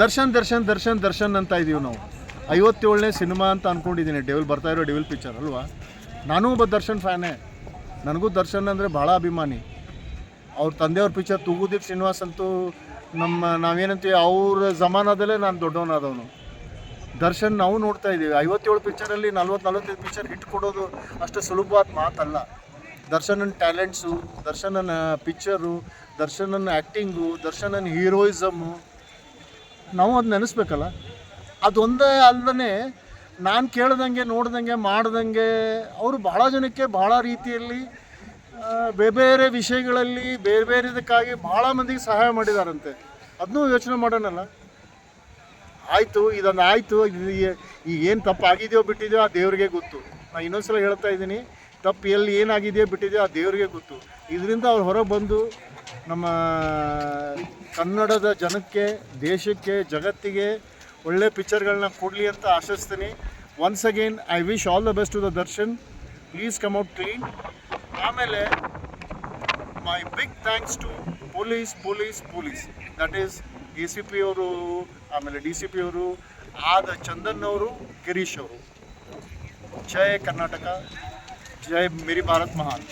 ದರ್ಶನ್ ದರ್ಶನ್ ದರ್ಶನ್ ದರ್ಶನ್ ಅಂತ ಇದೀವಿ ನಾವು. ಐವತ್ತೇಳನೇ ಸಿನಿಮಾ ಅಂತ ಅಂದ್ಕೊಂಡಿದ್ದೀನಿ ಡೆವಿಲ್ ಬರ್ತಾ ಇರೋ ಡೆವಿಲ್ ಪಿಕ್ಚರ್ ಅಲ್ವಾ? ನಾನೂ ಒಬ್ಬ ದರ್ಶನ್ ಫ್ಯಾನೇ. ನನಗೂ ದರ್ಶನ್ ಅಂದರೆ ಭಾಳ ಅಭಿಮಾನಿ. ಅವ್ರ ತಂದೆಯವ್ರ ಪಿಕ್ಚರ್ ತೂಗುದೀಪ್ ಶ್ರೀನಿವಾಸ್ ಅಂತೂ ನಮ್ಮ ನಾವೇನಂತೀವಿ, ಅವ್ರ ಜಮಾನದಲ್ಲೇ ನಾನು ದೊಡ್ಡವನಾದವನು. ದರ್ಶನ್ ನಾವು ನೋಡ್ತಾ ಇದ್ದೀವಿ ಐವತ್ತೇಳು ಪಿಕ್ಚರಲ್ಲಿ ನಲ್ವತ್ತು ನಲ್ವತ್ತೈದು ಪಿಕ್ಚರ್ ಹಿಟ್ ಕೊಡೋದು ಅಷ್ಟು ಸುಲಭವಾದ ಮಾತಲ್ಲ. ದರ್ಶನನ ಟ್ಯಾಲೆಂಟ್ಸು ದರ್ಶನನ ಪಿಕ್ಚರು ದರ್ಶನನ ಆ್ಯಕ್ಟಿಂಗು ದರ್ಶನನ ಹೀರೋಯಿಸಮ್ಮು ನಾವು ಅದು ನೆನೆಸ್ಬೇಕಲ್ಲ? ಅದೊಂದೇ ಅಲ್ಲದೆ ನಾನು ಕೇಳ್ದಂಗೆ, ನೋಡ್ದಂಗೆ, ಮಾಡ್ದಂಗೆ ಅವರು ಭಾಳ ಜನಕ್ಕೆ ಭಾಳ ರೀತಿಯಲ್ಲಿ ಬೇರೆ ಬೇರೆ ವಿಷಯಗಳಲ್ಲಿ, ಬೇರೆ ಬೇರೆ ಇದಕ್ಕಾಗಿ ಭಾಳ ಮಂದಿಗೆ ಸಹಾಯ ಮಾಡಿದಾರಂತೆ. ಅದನ್ನೂ ಯೋಚನೆ ಮಾಡೋಣಲ್ಲ? ಆಯಿತು ಇದೊಂದು ಆಯಿತು ಈಗ ಏನು ತಪ್ಪು ಆಗಿದೆಯೋ ಬಿಟ್ಟಿದೆಯೋ ಆ ದೇವ್ರಿಗೆ ಗೊತ್ತು. ನಾನು ಇನ್ನೊಂದ್ಸಲ ಹೇಳ್ತಾ ಇದ್ದೀನಿ, ತಪ್ಪು ಎಲ್ಲಿ ಏನಾಗಿದೆಯೋ ಬಿಟ್ಟಿದೆಯೋ ಆ ದೇವ್ರಿಗೆ ಗೊತ್ತು. ಇದರಿಂದ ಅವ್ರು ಹೊರಗೆ ಬಂದು ನಮ್ಮ ಕನ್ನಡದ ಜನಕ್ಕೆ, ದೇಶಕ್ಕೆ, ಜಗತ್ತಿಗೆ ಒಳ್ಳೆ ಪಿಕ್ಚರ್ಗಳನ್ನ ಕೊಡಲಿ ಅಂತ ಆಶಿಸ್ತೀನಿ. Once again I wish all the best to the Darshan please come out clean ಆಮೇಲೆ my big thanks to police police police that is A C P ಅವರು, ಆಮೇಲೆ ಡಿ ಸಿ ಪಿ ಅವರು, ಆದ ಚಂದನ್ ಅವರು, ಗಿರೀಶ್ ಅವರು. ಜೈ ಕರ್ನಾಟಕ, ಜೈ ಮೇರಿ ಭಾರತ್ ಮಹಾನ್.